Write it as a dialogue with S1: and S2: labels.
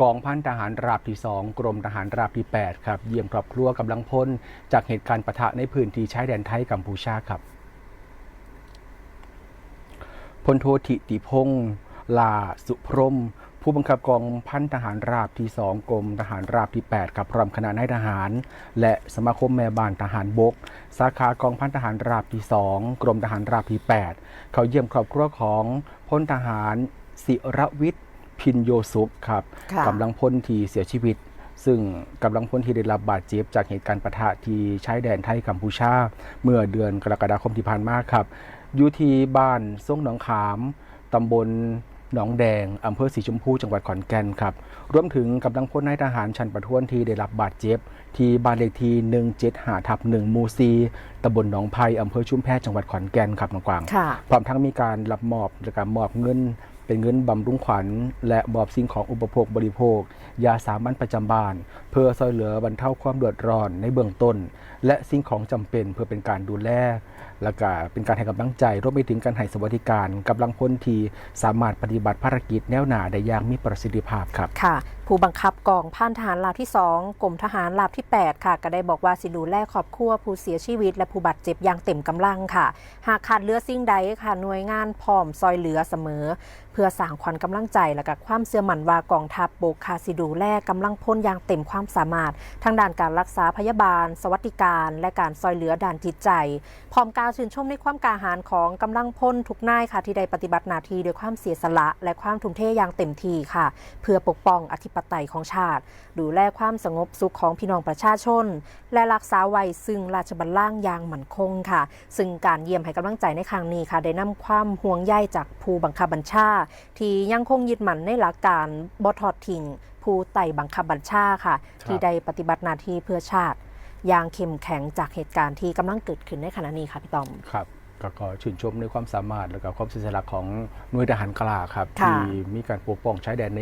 S1: กองพันทหารราบที่ 2 กรมทหารราบที่ 8 ครับ เยี่ยมครอบครัวกำลังพล จากเหตุการณ์ปะทะในพื้นที่ชายแดนไทยกัมพูชาครับพลโทธิติพงศ์ลาสุพรม ผู้บังคับกองพันทหารราบที่ 2 กรมทหารราบที่8ครับพร้อมคณะนายทหาร และสมาคมแม่บ้านทหารบก สาขากองพันทหารราบที่ 2 กรมทหารราบที่ 8 เขาเยี่ยมครอบครัวของพลทหารศิรวิทย์ พินโยสุขครับ
S2: ค่ะ
S1: กำลังพลที่เสียชีวิต ซึ่งกำลังพลที่ได้รับบาดเจ็บจากเหตุการณ์ปะทะที่ชายแดนไทยกัมพูชา เมื่อเดือนกรกฎาคมที่ผ่านมาครับอยู่ที่บ้านซ่งหนองขามตำบลหนองแดงอำเภอสีชมพูจังหวัดขอนแก่นครับ รวมถึงกำลังพลนายทหารชั้นประทวนที่ได้รับบาดเจ็บ ที่บ้านเลขที่175ทับ1หมู่ซีตำบลหนองไผ่อำเภอชุมแพจังหวัดขอนแก่นครับน้องกวาง
S2: ค่ะ
S1: พร้อมทั้งมีการรับมอบและการมอบเงิน เป็นเงินบำรุงขวัญ และมอบสิ่งของอุปโภคบริโภค ยาสามัญประจำบ้าน เพื่อช่วยเหลือบรรเทาความเดือดร้อนในเบื้องต้น และสิ่งของจำเป็นเพื่อเป็นการดูแลและก็เป็นการให้กำลังใจรวมไปถึงการให้สวัสดิการกำลังพลที่สามารถปฏิบัติภารกิจแนวหน้าได้อย่างมีประสิทธิภาพครับ
S2: ค่ะ ผู้บังคับกองพันทหารลาบที่ 2กรมทหารลาบที่ 8 ค่ะ ก็ได้บอกว่าสิดูแลครอบครัวผู้เสียชีวิต และผู้บาดเจ็บอย่างเต็มกำลังค่ะ หากขาดเลือสิ่งใดค่ะหน่วยงานพร้อมซอยเหลือเสมอ เพื่อสร้างขวัญกำลังใจและกับความเสื่อมั่นว่ากองทัพบกค่ะสิดูแลกำลังพลอย่างเต็มความสามารถทั้งด้านการรักษาพยาบาล สวัสดิการ และการซอยเหลือด้านจิตใจ พร้อมกล่าวชื่นชมในความกล้าหาญของกำลังพลทุกนายค่ะที่ได้ปฏิบัติหน้าที่ด้วยความเสียสละ และความทุ่มเทอย่างเต็มที่ค่ะ เพื่อปกป้องอธิปไตยของชาติ ดูแลความสงบสุขของพี่น้องประชาชน และรักษาไว้ซึ่งราชบัลลังก์อย่างมั่นคงค่ะ ซึ่งการเยี่ยมให้กำลังใจในครั้งนี้ค่ะ ได้นำความห่วงใยจากผู้บังคับบัญชา ที่ยังคงยึดมั่นในหลักการบ่ทอดทิ้งผู้ไต่บังคับบัญชาค่ะ ที่ได้ปฏิบัติหน้าที่เพื่อชาติอย่างเข้มแข็งจากเหตุการณ์ที่กำลังเกิดขึ้นในขณะนี้ค่ะพี่ตอม
S1: ครับก็ขอชื่นชมในความสามารถและก็ความเสียสละของหน่วยทหารกล้าครับ
S2: ค่ะ
S1: ที่มีการปกป้องชายแดนใน